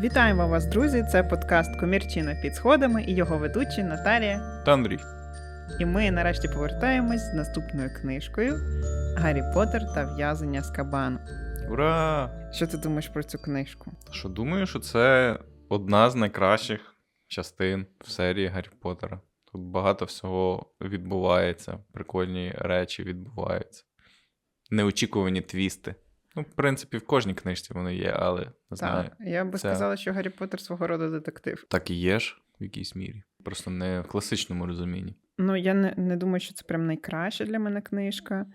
Вітаємо вас, друзі! Це подкаст Комірчина під сходами і його ведучі Наталія. Та Андрій. І ми нарешті повертаємось з наступною книжкою Гаррі Поттер та в'язання з кабану. Ура! Що ти думаєш про цю книжку? Що думаю, що це одна з найкращих частин в серії Гаррі Поттера. Тут багато всього відбувається, прикольні речі відбуваються. Неочікувані твісти. Ну, в принципі, в кожній книжці вони є, але не знаю. Так, я би це- сказала, що Гаррі Поттер свого роду детектив. Так і є ж в якійсь мірі. Просто не в класичному розумінні. Ну, я не, не думаю, що це прям найкраща для мене книжка,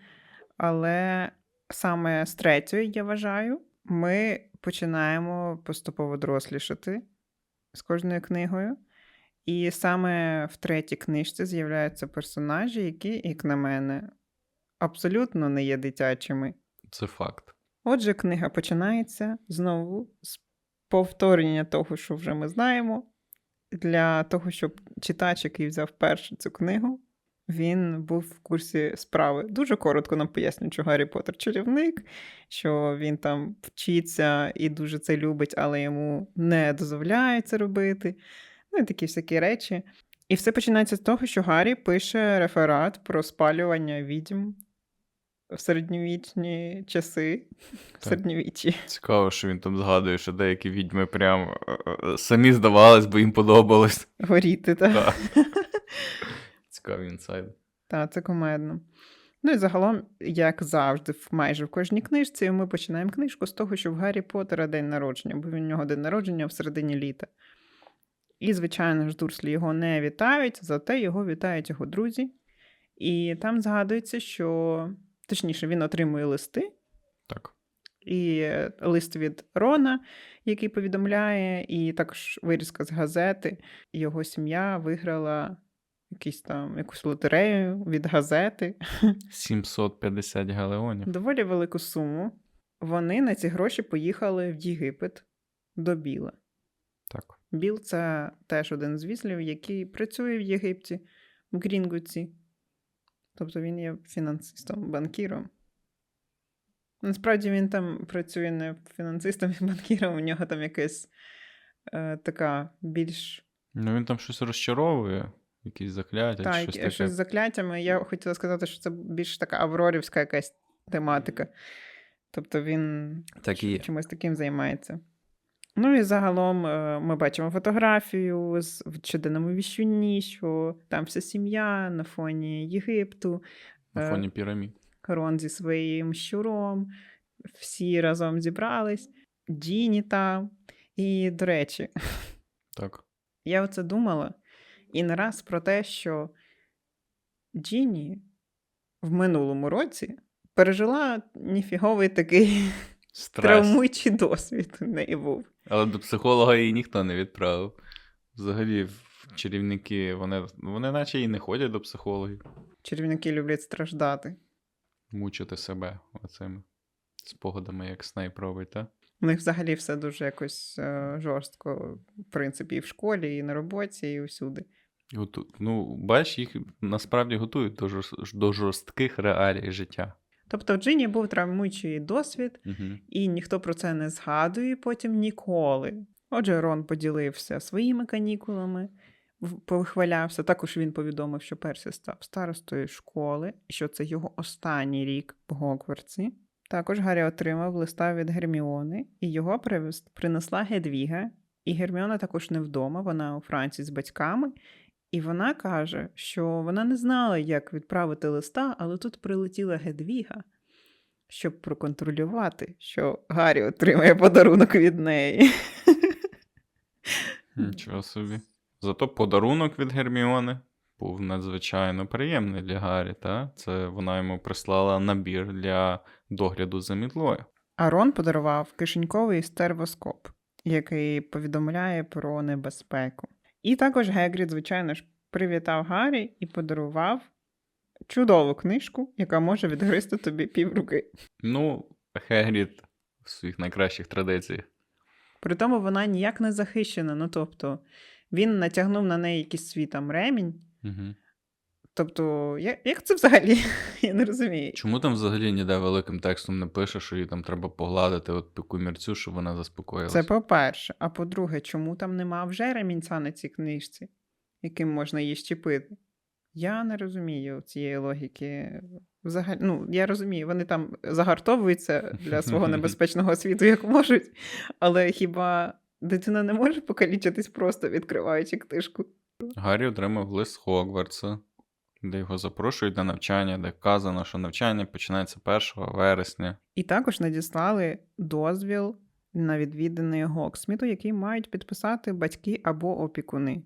але саме з третьої, я вважаю, ми починаємо поступово дорослішати з кожною книгою. І саме в третій книжці з'являються персонажі, які, як на мене, абсолютно не є дитячими. Це факт. Отже, книга починається знову з повторення того, що вже ми знаємо. Для того, щоб читач, який взяв першу цю книгу, він був в курсі справи. Дуже коротко нам пояснюють, що Гаррі Поттер чарівник, що він там вчиться і дуже це любить, але йому не дозволяють це робити. Ну і такі всякі речі. І все починається з того, що Гаррі пише реферат про спалювання відьм в середньовічні часи. В середньовіччі. Цікаво, що він там згадує, що деякі відьми прям е, е, самі здавались, бо їм подобалось. Горіти, так? Так. Цікавий інсайд. Так, це комедно. Ну і загалом, як завжди, майже в кожній книжці, ми починаємо книжку з того, що в Гаррі Поттера день народження, бо в нього день народження в середині літа. І, звичайно ж, Дурслі його не вітають, зате його вітають його друзі. І там згадується, що точніше, він отримує листи, Так. і е, лист від Рона, який повідомляє, і також вирізка з газети. Його сім'я виграла якісь там якусь лотерею від газети. 750 галеонів. Доволі велику суму. Вони на ці гроші поїхали в Єгипет до Біла. Так. Біл це теж один з візлів, який працює в Єгипті, в Грінгуці. Тобто він є фінансистом, банкіром. Насправді він там працює не фінансистом і банкіром, у нього там якась е, така більш Ну він там щось розчаровує, якісь закляття, так, чи щось таке. щось з закляттями. Я хотіла сказати, що це більш така аврорівська якась тематика. Тобто він Так і є. чимось таким займається. Ну і загалом е, ми бачимо фотографію з в щоденному віщуні, що там вся сім'я на фоні Єгипту, На е, фоні пірамід. Рон зі своїм щуром, всі разом зібрались, Джіні там. І, до речі, Так. я оце думала і не раз про те, що Джіні в минулому році пережила ніфіговий такий Стрес. травмуючий досвід у неї був. Але до психолога її ніхто не відправив. Взагалі, чарівники, вони, вони наче і не ходять до психологів. Чарівники люблять страждати. Мучити себе оцими спогадами, як Снейп робить, так? У них взагалі все дуже якось е, жорстко, в принципі, і в школі, і на роботі, і усюди. Готу... Ну, бачиш, їх насправді готують до, жорст... до жорстких реалій життя. Тобто в Джині був травмуючий досвід, Угу. і ніхто про це не згадує потім ніколи. Отже, Рон поділився своїми канікулами, повихвалявся. Також він повідомив, що Персі став старостою школи, що це його останній рік в Гогвартсі. Також Гаррі отримав листа від Герміони, і його принесла Гедвіга. І Герміона також не вдома, вона у Франції з батьками. І вона каже, що вона не знала, як відправити листа, але тут прилетіла Гедвіга, щоб проконтролювати, що Гаррі отримає подарунок від неї. Нічого собі. Зато подарунок від Герміони був надзвичайно приємний для Гаррі, та? Це вона йому прислала набір для догляду за мітлою. Арон подарував кишеньковий стервоскоп, який повідомляє про небезпеку. І також Гегрід, звичайно ж, привітав Гаррі і подарував чудову книжку, яка може відгризти тобі півруки. Ну, Гегрід в своїх найкращих традиціях. При тому вона ніяк не захищена. Ну тобто він натягнув на неї якийсь свій там ремінь, Угу. Тобто, як, як це взагалі? Я не розумію. Чому там взагалі ніде великим текстом не пише, що їй там треба погладити от таку мірцю, щоб вона заспокоїлася? Це по-перше. А по-друге, чому там нема вже ремінця на цій книжці, яким можна її щепити? Я не розумію цієї логіки. Взагалі, ну, я розумію, вони там загартовуються для свого небезпечного світу, як можуть, але хіба дитина не може покалічитись просто відкриваючи книжку? Гаррі отримав лист Хогвартса, де його запрошують на навчання, де вказано, що навчання починається 1 вересня. І також надіслали дозвіл на відвідини Гоксміту, який мають підписати батьки або опікуни.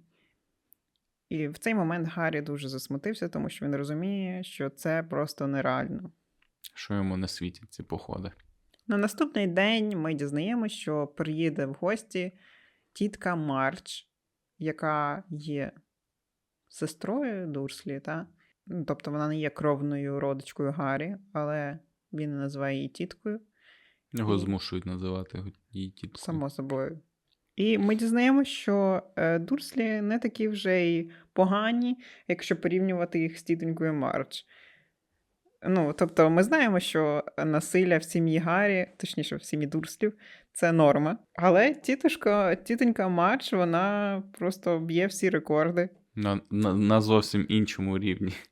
І в цей момент Гаррі дуже засмутився, тому що він розуміє, що це просто нереально. Що йому не світять ці походи. На наступний день ми дізнаємося, що приїде в гості тітка Марч, яка є сестрою Дурслі, та? Ну, тобто вона не є кровною родичкою Гаррі, але він називає її тіткою. Його І- змушують називати її тіткою. Само собою. І ми дізнаємося, що е, Дурслі не такі вже й погані, якщо порівнювати їх з тітонькою Марч. Ну, тобто, ми знаємо, що насилля в сім'ї Гаррі, точніше, в сім'ї Дурслів, це норма. Але тітушка, тітонька Марч, вона просто б'є всі рекорди. На, на, на зовсім іншому рівні.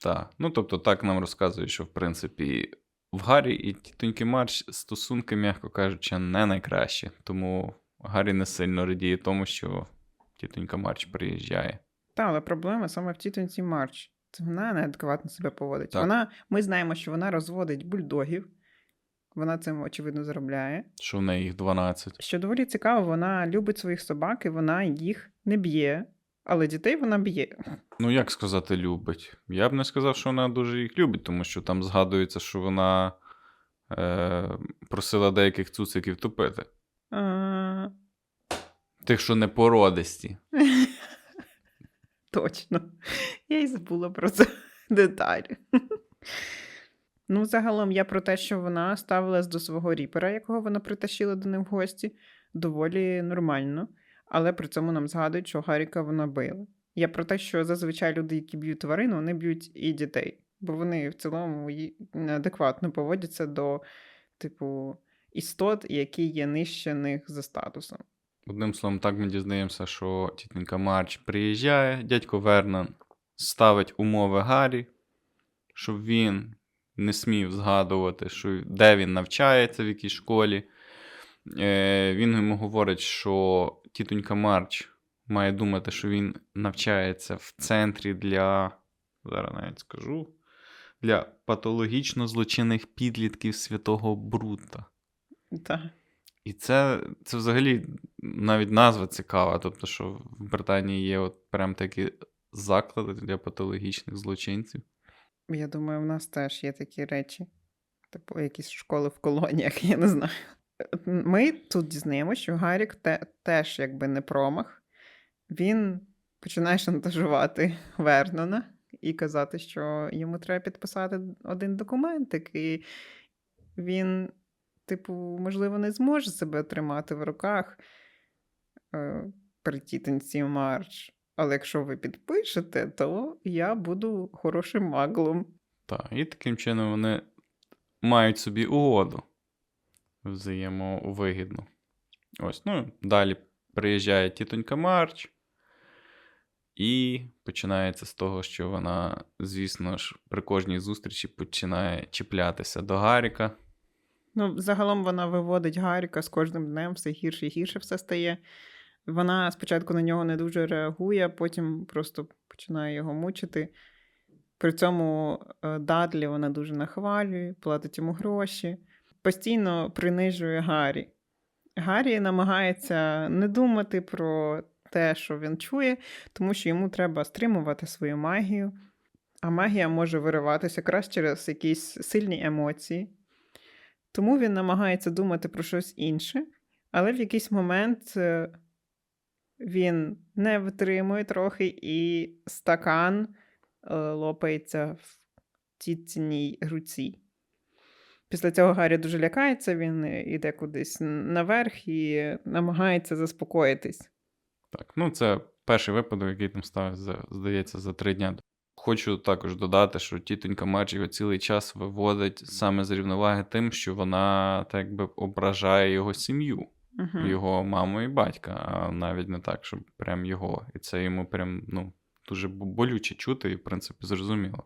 Так. Ну, тобто, так нам розказують, що в принципі в Гаррі і тітоньки Марч стосунки, м'яко кажучи, не найкращі. Тому Гаррі не сильно радіє тому, що тітонька Марч приїжджає. Та, але проблема саме в тітоньці Марч. Це вона неадекватно себе поводить. Так. Вона, ми знаємо, що вона розводить бульдогів. Вона цим, очевидно, заробляє. Що в неї їх 12. Що доволі цікаво, вона любить своїх собак і вона їх не б'є, але дітей вона б'є. Ну, як сказати, любить. Я б не сказав, що вона дуже їх любить, тому що там згадується, що вона е, просила деяких цуциків топити. А, Тих, що не породисті. точно. Я й забула про це деталь. Ну, загалом, я про те, що вона ставилась до свого ріпера, якого вона притащила до них в гості, доволі нормально. Але при цьому нам згадують, що Гаріка вона била. Я про те, що зазвичай люди, які б'ють тварину, вони б'ють і дітей, бо вони в цілому неадекватно поводяться до, типу, істот, які є нижче них за статусом. Одним словом, так ми дізнаємося, що тітенька Марч приїжджає, дядько Вернон ставить умови Гаррі, щоб він не смів згадувати, що, де він навчається, в якій школі. Е, він йому говорить, що тітонька Марч має думати, що він навчається в центрі для. Зараз навіть скажу. Для патологічно злочинних підлітків святого Брута. Так. І це, це взагалі навіть назва цікава. Тобто, що в Британії є от прям такі заклади для патологічних злочинців. Я думаю, в нас теж є такі речі. Типу, якісь школи в колоніях, я не знаю. Ми тут дізнаємося, що Гарік те, теж якби не промах. Він починає шантажувати Вернона і казати, що йому треба підписати один документик, і він, типу, можливо, не зможе себе тримати в руках е, при тітонці Марч. Але якщо ви підпишете, то я буду хорошим маглом. Так, і таким чином вони мають собі угоду взаємовигідну. Ось, ну, далі приїжджає тітонька Марч. І починається з того, що вона, звісно ж, при кожній зустрічі починає чіплятися до Гаріка. Ну, загалом вона виводить Гаріка з кожним днем все гірше і гірше все стає. Вона спочатку на нього не дуже реагує, потім просто починає його мучити. При цьому е, Дадлі вона дуже нахвалює, платить йому гроші, постійно принижує Гаррі. Гаррі намагається не думати про те, що він чує, тому що йому треба стримувати свою магію, а магія може вириватися якраз через якісь сильні емоції. Тому він намагається думати про щось інше, але в якийсь момент е, він не витримує трохи, і стакан е, лопається в тітціній руці. Після цього Гаррі дуже лякається, він іде кудись наверх і намагається заспокоїтись. Так, ну це перший випадок, який там став, здається, за три дня хочу також додати, що тітонька Мадж його цілий час виводить саме з рівноваги тим, що вона так би ображає його сім'ю, Угу. його маму і батька, а навіть не так, щоб прям його. І це йому прям ну, дуже болюче чути, і в принципі зрозуміло.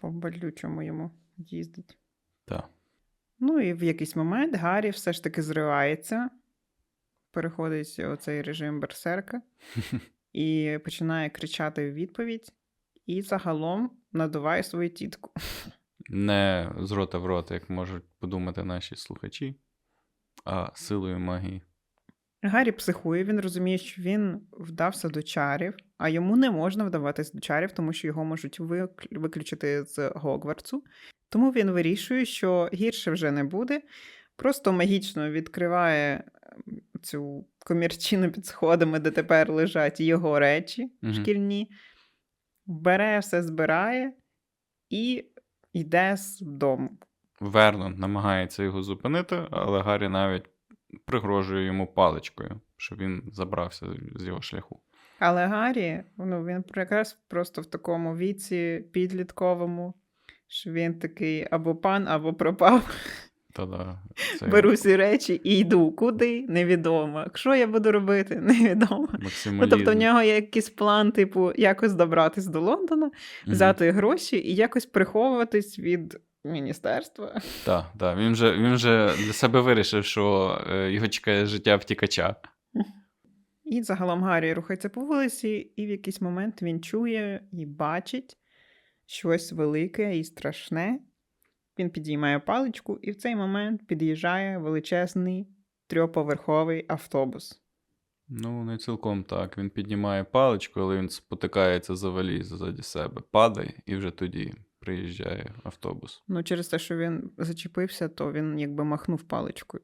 По болючому йому їздить. Так. Ну і в якийсь момент Гаррі все ж таки зривається, переходить у цей режим берсерка і починає кричати в відповідь, і загалом надуває свою тітку. Не з рота в рот, як можуть подумати наші слухачі, а силою магії. Гаррі психує, він розуміє, що він вдався до чарів, а йому не можна вдаватись до чарів, тому що його можуть виклю- виключити з Гогвартсу. Тому він вирішує, що гірше вже не буде. Просто магічно відкриває цю комірчину під сходами, де тепер лежать його речі Мгм. шкільні, бере все, збирає і йде з дому. Вернон намагається його зупинити, але Гаррі навіть пригрожує йому паличкою, щоб він забрався з його шляху. Але Гаррі, ну, він якраз просто в такому віці підлітковому, що він такий або пан, або пропав. Та-да, це Беру всі речі і йду. Куди? Невідомо. Що я буду робити? Невідомо. Ну, тобто в нього є якийсь план, типу, якось добратись до Лондона, взяти гроші і якось приховуватись від міністерства. Так, так. Він вже, він вже для себе вирішив, що е, його чекає життя втікача. І загалом Гаррі рухається по вулиці, і в якийсь момент він чує і бачить щось велике і страшне. Він підіймає паличку, і в цей момент під'їжджає величезний трьохповерховий автобус. Ну, не цілком так. Він піднімає паличку, але він спотикається за валіз ззаді себе, падає, і вже тоді приїжджає автобус. Ну, через те, що він зачепився, то він якби махнув паличкою.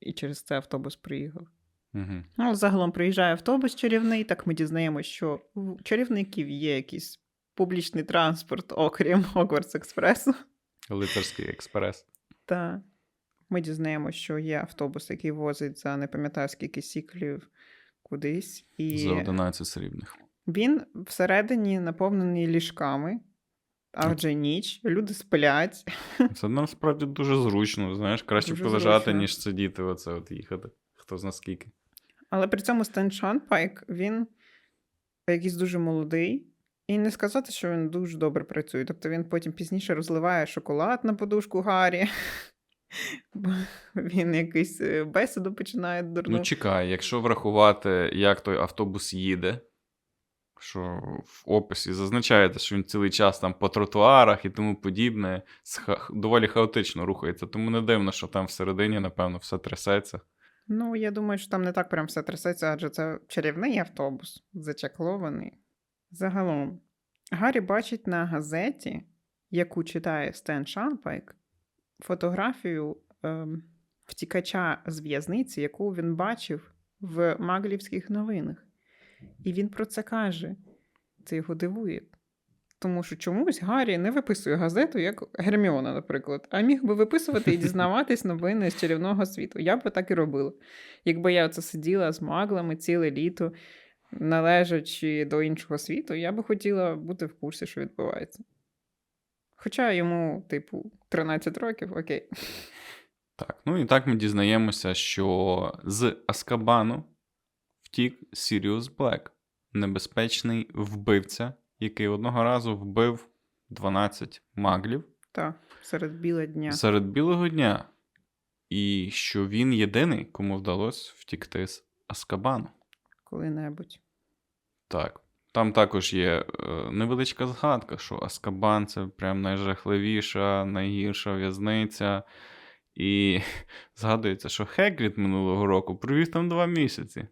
І через це автобус приїхав. Угу. Ну, загалом приїжджає автобус чарівний, так ми дізнаємося, що у чарівників є якийсь публічний транспорт, окрім Хогвартс Експресу. Лицарський експрес. Та ми дізнаємося, що є автобус, який возить за не пам'ятаю скільки сіклів кудись. І За 11 срібних. він всередині наповнений ліжками, а вже ніч, люди сплять. Це насправді дуже зручно, знаєш, краще Дуже полежати, зручно. ніж сидіти, оце от їхати. Хто зна скільки. Але при цьому Стен Шанпайк, він якийсь дуже молодий. І не сказати, що він дуже добре працює. Тобто він потім пізніше розливає шоколад на подушку Гаррі. Бо Він якийсь е, бесіду починає дурну. Ну, чекай, якщо врахувати, як той автобус їде, що в описі зазначаєте, що він цілий час там по тротуарах і тому подібне, доволі хаотично рухається. Тому не дивно, що там всередині, напевно, все трясеться. Ну, я думаю, що там не так прям все трясеться, адже це чарівний автобус, зачаклований. Загалом, Гаррі бачить на газеті, яку читає Стен Шанпайк, фотографію ем, втікача з в'язниці, яку він бачив в маглівських новинах. І він про це каже. Це його дивує. Тому що чомусь Гаррі не виписує газету, як Герміона, наприклад, а міг би виписувати і дізнаватись новини з чарівного світу. Я б так і робила. Якби я оце сиділа з маглами ціле літо, належачи до іншого світу, я би хотіла бути в курсі, що відбувається. Хоча йому, типу, 13 років, окей. Так, ну і так ми дізнаємося, що з Аскабану втік Сіріус Блек, небезпечний вбивця, який одного разу вбив 12 маглів Та, серед біла дня. серед білого дня, і що він єдиний, кому вдалося втікти з Аскабану. Коли-небудь. Так. Там також є е, невеличка згадка, що Аскабан це прям найжахливіша, найгірша в'язниця. І згадується, що Хегрід минулого року провів там два місяці.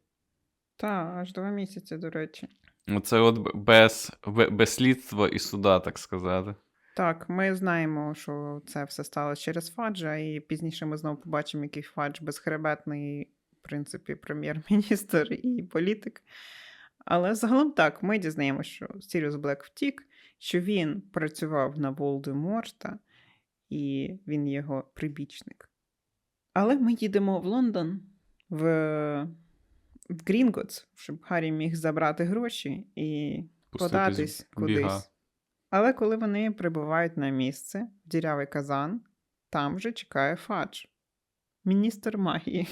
Та, аж два місяці, до речі. Оце от без, без слідства і суда, так сказати. Так, ми знаємо, що це все сталося через Фаджа, і пізніше ми знову побачимо, який Фадж безхребетний, принципі, прем'єр-міністр і політик. Але загалом так, ми дізнаємося, що Сіріус Блек втік, що він працював на Волдеморта, і він його прибічник. Але ми їдемо в Лондон, в, в Грінготс, щоб Гаррі міг забрати гроші і податись біга. кудись. Але коли вони прибувають на місце, в дірявий казан, там вже чекає Фадж, міністр магії.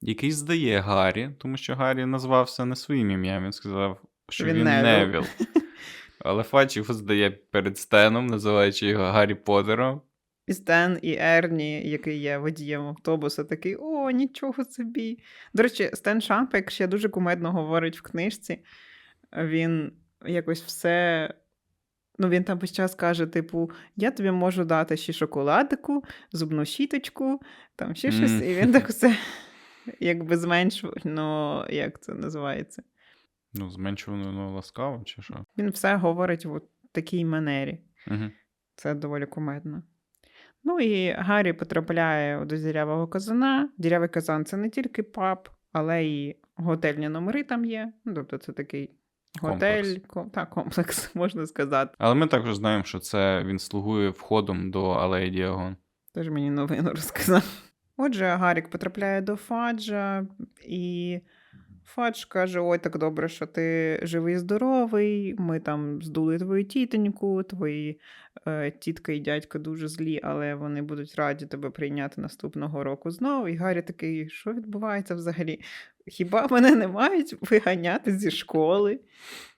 Який здає Гаррі, тому що Гаррі назвався не своїм ім'ям, він сказав, що Він він, Невіл. Невіл. Але Фадж його здає перед Стеном, називаючи його Гаррі Поттером. І Стен, і Ерні, який є водієм автобуса, такий: о, нічого собі. До речі, Стен Шампек ще дуже кумедно говорить в книжці. Він якось все. Ну, він там весь час каже: типу, я тобі можу дати ще шоколадику, зубну щіточку, там ще щось. І він так все якби зменшує, ну, як це називається? Ну, зменшувано ну, ласкаво, чи що? Він все говорить в такій манері. Угу. Це доволі кумедно. Ну і Гаррі потрапляє до дірявого казана. Дірявий казан це не тільки паб, але і готельні номери там є. Ну, тобто це такий готель, Комплекс. ко- та, комплекс, можна сказати. Але ми також знаємо, що це він слугує входом до Алеї Діагон. Теж мені новину розказав. Отже, Гарік потрапляє до Фаджа, і Фадж каже: Ой, так добре, що ти живий і здоровий. Ми там здули твою тітоньку, твої е, тітка і дядько дуже злі, але вони будуть раді тебе прийняти наступного року знову. І Гаррі такий, що відбувається взагалі? Хіба мене не мають виганяти зі школи?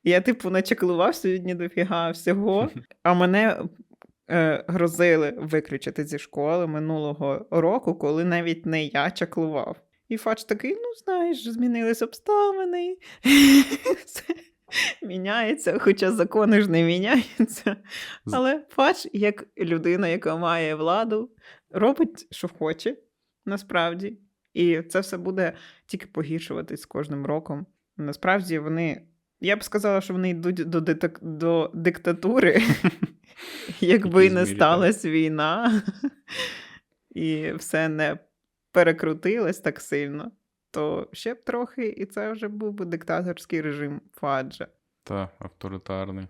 Я, типу, начеклував сьогодні дофіга всього, а мене грозили виключити зі школи минулого року, коли навіть не я чаклував. І Фадж такий: ну, знаєш, змінились обставини. Міняється, хоча закони ж не міняються. Але Фадж, як людина, яка має владу, робить, що хоче, насправді. І це все буде тільки погіршуватись з кожним роком. Насправді вони. Я б сказала, що вони йдуть до, дитак... до диктатури, якби не сталася війна, і все не перекрутилось так сильно, то ще б трохи, і це вже був би диктаторський режим Фаджа. Та, авторитарний.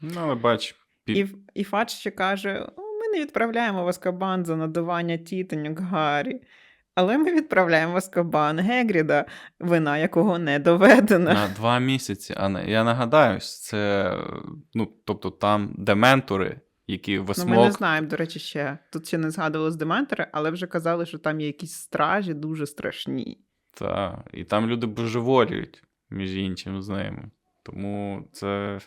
Ну, але бач, пі... І, і Фадж ще каже: ми не відправляємо в Аскабан за надавання тітоньок Гаррі. Але ми відправляємо в Аскабан Гегріда, вина якого не доведена. на два місяці. А не- я нагадаю, це ну, тобто там дементори, які Ну, ми не знаємо, до речі, ще. Тут ще не згадувалось Дементори, але вже казали, що там є якісь стражі дуже страшні. Та, і там люди божеволюють, між іншим з ними. Тому це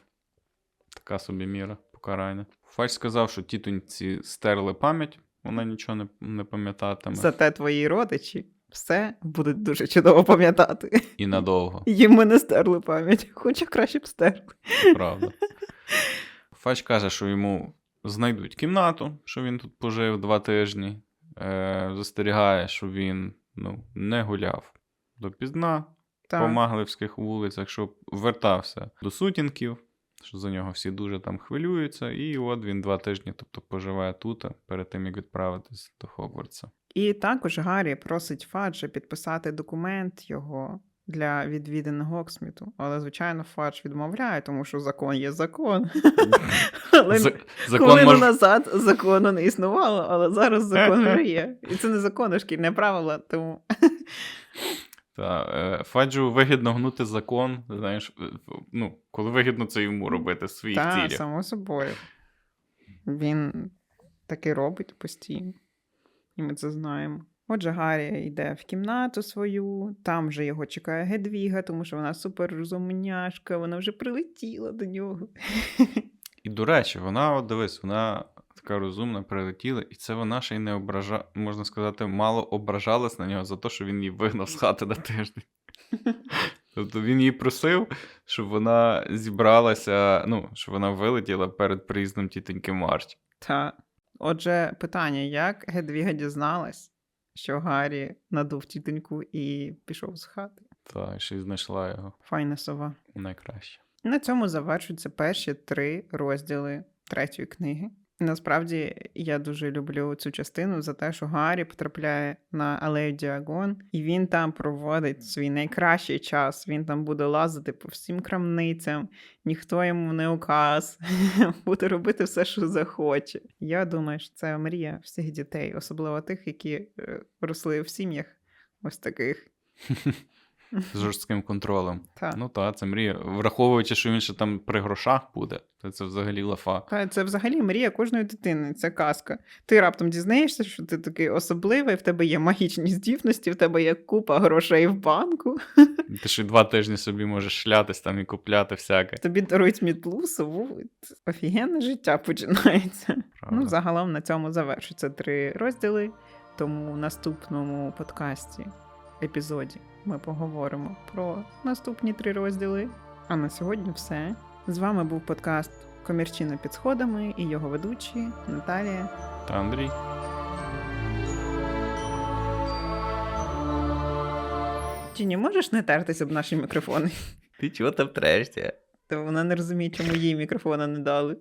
така собі міра покарання. Фач сказав, що тітоньці стерли пам'ять, вона нічого не, не пам'ятатиме. Зате твої родичі все будуть дуже чудово пам'ятати. І надовго, Їм ми не стерли пам'ять, хоча краще б стерли. правда. Фач каже, що йому знайдуть кімнату, що він тут пожив два тижні. Е, застерігає, що він ну, не гуляв допізна по Так. Маглівських вулицях, щоб вертався до сутінків, що за нього всі дуже там хвилюються. І от він два тижні, тобто, поживає тут, перед тим як відправитись до Хогвартса. І також Гаррі просить Фаджа підписати документ його для відвідин Гоксміту. Але, звичайно, Фадж відмовляє, тому що закон є закон. Але хвилину назад закону не існувало, але зараз закон вже є. І це не закон, а шкільне правило, тому Та, е, Фаджу вигідно гнути закон, знаєш, ну, коли вигідно це йому робити своїх та, цілях. само собою. Він таки робить постійно. І ми це знаємо. Отже, Гаррі йде в кімнату свою, там вже його чекає Гедвіга, тому що вона суперрозумняшка, вона вже прилетіла до нього. І до речі, вона, от дивись, вона така розумна, прилетіла, і це вона ще й не обража, можна сказати, мало ображалась на нього за те, що він її вигнав з хати на тиждень. Тобто він її просив, щоб вона зібралася, ну, щоб вона вилетіла перед приїздом тітоньки Марч. Та. Отже, питання: як Гедвіга дізналась, що Гаррі надув тітоньку і пішов з хати? Та, ще й знайшла його Файна сова. найкраще. На цьому завершуються перші три розділи третьої книги. Насправді я дуже люблю цю частину за те, що Гаррі потрапляє на алею Діагон, і він там проводить свій найкращий час. Він там буде лазити по всім крамницям, ніхто йому не указ, буде робити все, що захоче. Я думаю, що це мрія всіх дітей, особливо тих, які е, росли в сім'ях ось таких. з жорстким контролем. Так. Ну так, це мрія. Враховуючи, що він ще там при грошах буде, то це взагалі лафа. Та це взагалі мрія кожної дитини, це казка. Ти раптом дізнаєшся, що ти такий особливий, в тебе є магічні здібності, в тебе є купа грошей в банку, Ти ще два тижні собі можеш шлятись там і купляти всяке. тобі дарують мітлу, сову. Офігенне життя починається. Правда. Ну, загалом на цьому завершуються три розділи. Тому в наступному подкасті, епізоді, ми поговоримо про наступні три розділи. А на сьогодні все. З вами був подкаст Комірчина під сходами і його ведучі Наталія. Та Андрій. Тіні, можеш не тертись об наші мікрофони? Ти чого там трешся? То вона не розуміє, чому їй мікрофона не дали.